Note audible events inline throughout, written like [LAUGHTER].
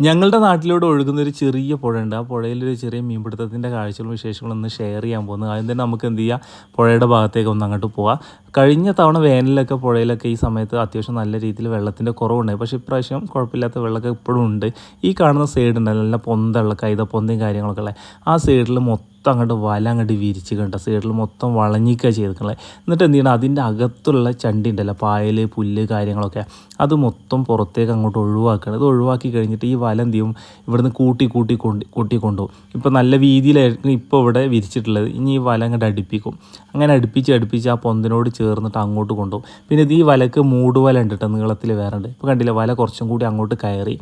ഞങ്ങളുടെ നാട്ടിലൂടെ ഒഴുകുന്ന ഒരു ചെറിയ പുഴയുണ്ട്. ആ പുഴയിലൊരു ചെറിയ മീൻപിടുത്തത്തിന്റെ കാഴ്ചകളും വിശേഷങ്ങളും ഒന്ന് ഷെയർ ചെയ്യാൻ പോകുന്നു. ആദ്യം തന്നെ നമുക്ക് എന്ത് ചെയ്യാം? പുഴയുടെ ഭാഗത്തേക്ക് ഒന്ന് അങ്ങോട്ട് പോവാം. കഴിഞ്ഞ തവണ വേനലിലൊക്കെ പുഴയിലൊക്കെ ഈ സമയത്ത് അത്യാവശ്യം നല്ല രീതിയിൽ വെള്ളത്തിന്റെ കുറവുണ്ട് പക്ഷേ ഇപ്രാവശ്യം കുഴപ്പമില്ലാത്ത വെള്ളമൊക്കെ ഇപ്പോഴും ഉണ്ട്. ഈ കാണുന്ന സൈഡ് ഉണ്ടല്ലോ നല്ല പൊന്തള്ള കൈതപ്പൊന്തയും കാര്യങ്ങളൊക്കെ ഉള്ളത് ആ സൈഡിൽ മൊത്തം അങ്ങോട്ട് വല അങ്ങോട്ട് വിരിച്ച് കണ്ട സൈഡിൽ മൊത്തം വളഞ്ഞിക്കുക ചെയ്തിട്ടുള്ളത് എന്നിട്ട് എന്ത് ചെയ്യണം? അതിന്റെ അകത്തുള്ള ചണ്ടി ഉണ്ടല്ലോ പായൽ പുല്ല് കാര്യങ്ങളൊക്കെ. അത് മൊത്തം പുറത്തേക്ക് അങ്ങോട്ട് ഒഴിവാക്കണം. ഇത് ഒഴിവാക്കി കഴിഞ്ഞിട്ട് ഈ വല എന്ത് ചെയ്യും? ഇവിടുന്ന് കൂട്ടി കൂട്ടി കൊണ്ട് കൂട്ടി കൊണ്ടുപോകും. ഇപ്പോൾ നല്ല വീതിയിലായിരിക്കും ഇപ്പോൾ ഇവിടെ വിരിച്ചിട്ടുള്ളത്. ഇനി ഈ വല അങ്ങോട്ട് അടുപ്പിക്കും. അങ്ങനെ അടുപ്പിച്ച് അടുപ്പിച്ച് ആ പൊന്തിനോട് ചേർന്നിട്ട് അങ്ങോട്ട് കൊണ്ടുപോകും. പിന്നെ ഇത് ഈ വലക്ക് മൂടുവല ഉണ്ട് കേട്ടോ നീളത്തിൽ വേറെ ഉണ്ട്. ഇപ്പോൾ കണ്ടില്ല വല കുറച്ചും കൂടി അങ്ങോട്ട് കയറി.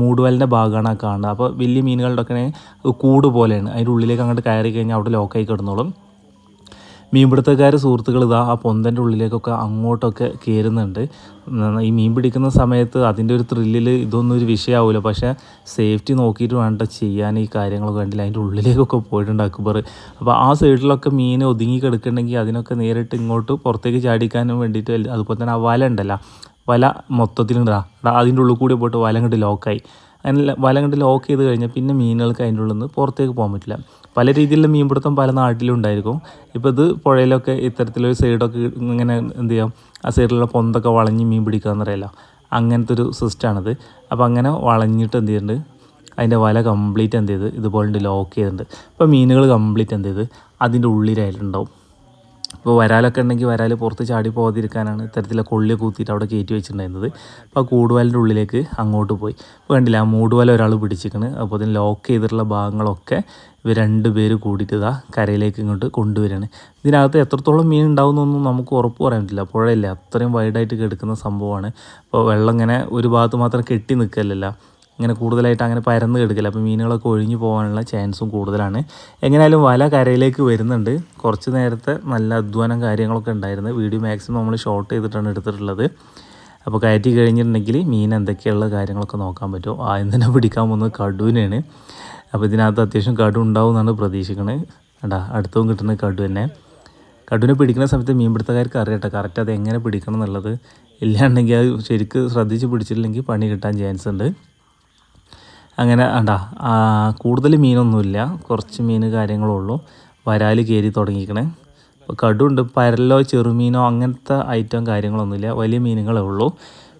മൂടുവലിന്റെ ഭാഗമാണ് ആ കാണുന്നത്. അപ്പോൾ വലിയ മീനുകളുടെ ഒക്കെ കൂട് പോലെയാണ്. അതിന്റെ ഉള്ളിലേക്ക് അങ്ങോട്ട് കയറി കഴിഞ്ഞാൽ അവിടെ ലോക്കായി കിടന്നോളും. മീൻപിടുത്തക്കാർ സുഹൃത്തുക്കൾ ഇതാ ആ പൊന്തന്റെ ഉള്ളിലേക്കൊക്കെ അങ്ങോട്ടൊക്കെ കയറുന്നുണ്ട് ഈ മീൻ പിടിക്കുന്ന സമയത്ത് അതിന്റെ ഒരു ത്രില്ലിൽ ഇതൊന്നും ഒരു വിഷയമാവില്ല പക്ഷേ സേഫ്റ്റി നോക്കിയിട്ട് വേണ്ട ചെയ്യാൻ ഈ കാര്യങ്ങളൊക്കെ കണ്ടില്ല. അതിന്റെ ഉള്ളിലേക്കൊക്കെ പോയിട്ടുണ്ട് അക്ബർ. അപ്പോൾ ആ സൈഡിലൊക്കെ മീൻ ഒതുങ്ങി കിടക്കണമെങ്കിൽ അതിനൊക്കെ നേരിട്ട് ഇങ്ങോട്ട് പുറത്തേക്ക് ചാടിക്കാനും വേണ്ടിയിട്ട് അതുപോലെ തന്നെ ആ വല ഉണ്ടല്ലോ. വല മൊത്തത്തിലുണ്ടാ അതിന്റെ ഉള്ളിൽ കൂടി പോയിട്ട് വല കണ്ട് ലോക്കായി അങ്ങനെ വല കണ്ട് ലോക്ക് ചെയ്ത് കഴിഞ്ഞാൽ പിന്നെ മീനുകൾക്ക് അതിന്റെ ഉള്ളിൽ നിന്ന് പുറത്തേക്ക് പോകാൻ പറ്റില്ല. പല രീതിയിലുള്ള മീൻപിടുത്തം പല നാട്ടിലും ഉണ്ടായിരിക്കും. ഇപ്പോൾ ഇത് പുഴയിലൊക്കെ ഇത്തരത്തിലൊരു സൈഡൊക്കെ ഇങ്ങനെ എന്ത് ചെയ്യാം? ആ സൈഡിലുള്ള പൊന്തൊക്കെ വളഞ്ഞ് മീൻ പിടിക്കുക എന്നറിയില്ല അങ്ങനത്തെ ഒരു സിസ്റ്റമാണിത് അപ്പോൾ അങ്ങനെ വളഞ്ഞിട്ട് എന്ത് ചെയ്യുന്നുണ്ട് അതിന്റെ വല കംപ്ലീറ്റ് എന്ത് ചെയ്ത് ഇതുപോലെ ലോക്ക് ചെയ്തിട്ടുണ്ട്. അപ്പോൾ മീനുകൾ കംപ്ലീറ്റ് എന്ത് ചെയ്ത്? അതിന്റെ ഉള്ളിലായിട്ടുണ്ടാവും. ഇപ്പോൾ വരാലൊക്കെ ഉണ്ടെങ്കിൽ വരാൽ പുറത്ത് ചാടി പോകാതിരിക്കാനാണ് ഇത്തരത്തിലെ കൊള്ളി കൂത്തിയിട്ട് അവിടെ കയറ്റി വെച്ചിട്ടുണ്ടായിരുന്നത്. അപ്പോൾ ആ കൂടുവലിന്റെ ഉള്ളിലേക്ക് അങ്ങോട്ട് പോയി. ഇപ്പോൾ കണ്ടില്ല ആ മൂടുവല ഒരാൾ പിടിച്ചിരിക്കണ്. അപ്പോൾ അതിന് ലോക്ക് ചെയ്തിട്ടുള്ള ഭാഗങ്ങളൊക്കെ ഇവർ രണ്ട് പേര് കൂടിയിട്ട് ഇതാ കരയിലേക്ക് ഇങ്ങോട്ട് കൊണ്ടുവരികയാണ്. ഇതിനകത്ത് എത്രത്തോളം മീൻ ഉണ്ടാവുമെന്നൊന്നും നമുക്ക് ഉറപ്പ് പറയാൻ പറ്റില്ല. പുഴയില്ല അത്രയും വൈഡായിട്ട് കിടക്കുന്ന സംഭവമാണ്. അപ്പോൾ വെള്ളം ഇങ്ങനെ ഒരു ഭാഗത്ത് മാത്രം കെട്ടി നിൽക്കലല്ല ഇങ്ങനെ കൂടുതലായിട്ട് അങ്ങനെ പരന്ന് കിടക്കില്ല. അപ്പോൾ മീനുകളൊക്കെ ഒഴിഞ്ഞു പോകാനുള്ള ചാൻസും കൂടുതലാണ്. എങ്ങനെയായാലും വല കരയിലേക്ക് വരുന്നുണ്ട്. കുറച്ച് നേരത്തെ നല്ല അധ്വാനം കാര്യങ്ങളൊക്കെ ഉണ്ടായിരുന്നു. വീഡിയോ മാക്സിമം നമ്മൾ ഷോർട്ട് ചെയ്തിട്ടാണ് എടുത്തിട്ടുള്ളത്. അപ്പോൾ കയറ്റി കഴിഞ്ഞിട്ടുണ്ടെങ്കിൽ മീൻ എന്തൊക്കെയുള്ള കാര്യങ്ങളൊക്കെ നോക്കാൻ പറ്റും ആദ്യം തന്നെ പിടിക്കാൻ പോകുന്നത് കടുവിനാണ് അപ്പോൾ ഇതിനകത്ത് അത്യാവശ്യം കടു ഉണ്ടാവും എന്നാണ് പ്രതീക്ഷിക്കുന്നത് കേട്ടാ അടുത്തവും കിട്ടുന്ന കടു തന്നെ. കടുവിനെ പിടിക്കുന്ന സമയത്ത് മീൻപിടുത്തക്കാർക്ക് അറിയട്ടെ കറക്റ്റ് അത് എങ്ങനെ പിടിക്കണം എന്നുള്ളത്. ഇല്ലാണ്ടെങ്കിൽ അത് ശരിക്ക് ശ്രദ്ധിച്ച് പിടിച്ചില്ലെങ്കിൽ പണി കിട്ടാൻ ചാൻസ് ഉണ്ട്. അങ്ങനെ ഉണ്ടാ കൂടുതൽ മീനൊന്നുമില്ല. കുറച്ച് മീൻ കാര്യങ്ങളേ ഉള്ളൂ വരാൽ കയറി തുടങ്ങിക്കണേ. അപ്പോൾ കടുണ്ട് പരലോ ചെറുമീനോ അങ്ങനത്തെ ഐറ്റം കാര്യങ്ങളൊന്നുമില്ല. വലിയ മീനുകളേ ഉള്ളൂ.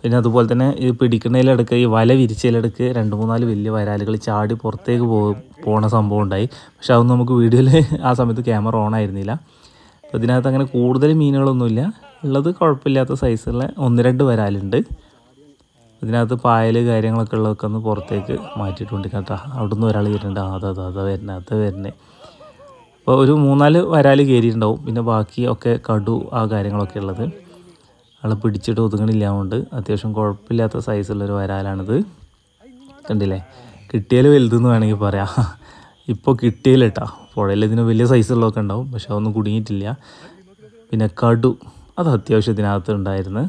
പിന്നെ അതുപോലെ തന്നെ ഇത് പിടിക്കുന്നതിലെടുക്ക് ഈ വല വിരിച്ചതിലെടുക്ക് രണ്ട് മൂന്നാൽ വലിയ വരാലുകൾ ചാടി പുറത്തേക്ക് പോ പോണ സംഭവം ഉണ്ടായി. പക്ഷെ അതൊന്നും നമുക്ക് വീഡിയോയിൽ [LAUGHS] ആ സമയത്ത് ക്യാമറ ഓൺ ആയിരുന്നില്ല. അപ്പോൾ ഇതിനകത്ത് അങ്ങനെ കൂടുതൽ മീനുകളൊന്നുമില്ല. ഉള്ളത് കുഴപ്പമില്ലാത്ത സൈസുള്ള ഒന്ന് രണ്ട് വരാലുണ്ട്. ഇതിനകത്ത് പായൽ കാര്യങ്ങളൊക്കെ ഉള്ളതൊക്കെ ഒന്ന് പുറത്തേക്ക് മാറ്റിയിട്ടുണ്ട് കേട്ടോ. അവിടുന്ന് ഒരാൾ കയറിയിട്ടുണ്ട് അതാ അതാ അതാ വരുന്നത് അത് വരുന്നത് അപ്പോൾ ഒരു മൂന്നാൽ വരാൽ കയറിയിട്ടുണ്ടാവും. പിന്നെ ബാക്കി ഒക്കെ കടു ആ കാര്യങ്ങളൊക്കെ ഉള്ളത്. ആളെ പിടിച്ചിട്ട് ഒതുങ്ങണില്ലാതുകൊണ്ട് അത്യാവശ്യം കുഴപ്പമില്ലാത്ത സൈസുള്ളൊരു വരാലാണിത്. കണ്ടില്ലേ? കിട്ടിയാൽ വലുതെന്ന് വേണമെങ്കിൽ പറയാം. ഇപ്പോൾ കിട്ടിയില്ല കേട്ടോ. പുഴയിൽ ഇതിന് വലിയ സൈസുള്ളതൊക്കെ ഉണ്ടാവും. പക്ഷെ അതൊന്നും കുടുങ്ങിയിട്ടില്ല. പിന്നെ കടു അത് അത്യാവശ്യത്തിനകത്ത് ഉണ്ടായിരുന്നു.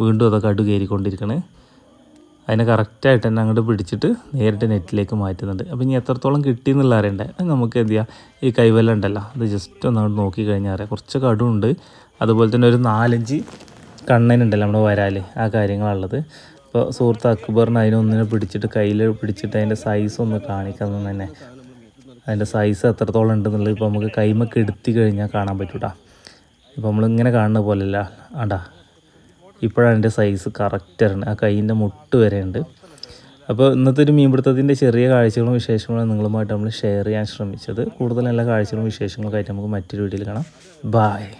വീണ്ടും അതൊക്കെ കടു കയറിക്കൊണ്ടിരിക്കണേ. അതിനെ കറക്റ്റായിട്ട് തന്നെ അങ്ങോട്ട് പിടിച്ചിട്ട് നേരിട്ട് നെറ്റിലേക്ക് മാറ്റുന്നുണ്ട്. അപ്പോൾ ഇനി എത്രത്തോളം കിട്ടി എന്നുള്ള അറിയണ്ടേ നമുക്ക് എന്ത് ചെയ്യാം? ഈ കൈവല്ല ഉണ്ടല്ലോ അത് ജസ്റ്റ് ഒന്ന് അങ്ങോട്ട് നോക്കി കഴിഞ്ഞാൽ അറിയാം. കുറച്ച് കടുണ്ട് അതുപോലെ തന്നെ ഒരു നാലഞ്ച് കണ്ണനുണ്ടല്ലോ നമ്മുടെ വരാൽ ആ കാര്യങ്ങളുള്ളത് ഇപ്പോൾ സുഹൃത്ത് അക്ബറിന് അതിനൊന്നിനെ പിടിച്ചിട്ട് കയ്യിൽ പിടിച്ചിട്ട് അതിന്റെ സൈസ് ഒന്ന് കാണിക്കാൻ തന്നെ. അതിന്റെ സൈസ് എത്രത്തോളം ഉണ്ടെന്നുള്ളത് ഇപ്പോൾ നമുക്ക് കൈമൊക്കെ എടുത്തി കഴിഞ്ഞാൽ കാണാൻ പറ്റൂട്ടാ. ഇപ്പോൾ നമ്മളിങ്ങനെ കാണുന്ന പോലെയല്ല. ആണ്ടാ ഇപ്പോഴാണ് എന്റെ സൈസ് കറക്റ്റാണ് ആ കൈയിന്റെ മുട്ട് വരെ ഉണ്ട് അപ്പോൾ ഇന്നത്തെ ഒരു മീൻപിടുത്തത്തിന്റെ ചെറിയ കാഴ്ചകളും വിശേഷങ്ങളും നിങ്ങളുമായിട്ട് നമ്മൾ ഷെയർ ചെയ്യാൻ ശ്രമിച്ചത്. കൂടുതൽ നല്ല കാഴ്ചകളും വിശേഷങ്ങളൊക്കെ ആയിട്ട് നമുക്ക് മറ്റൊരു വീഡിയോയിൽ കാണാം. ബായ്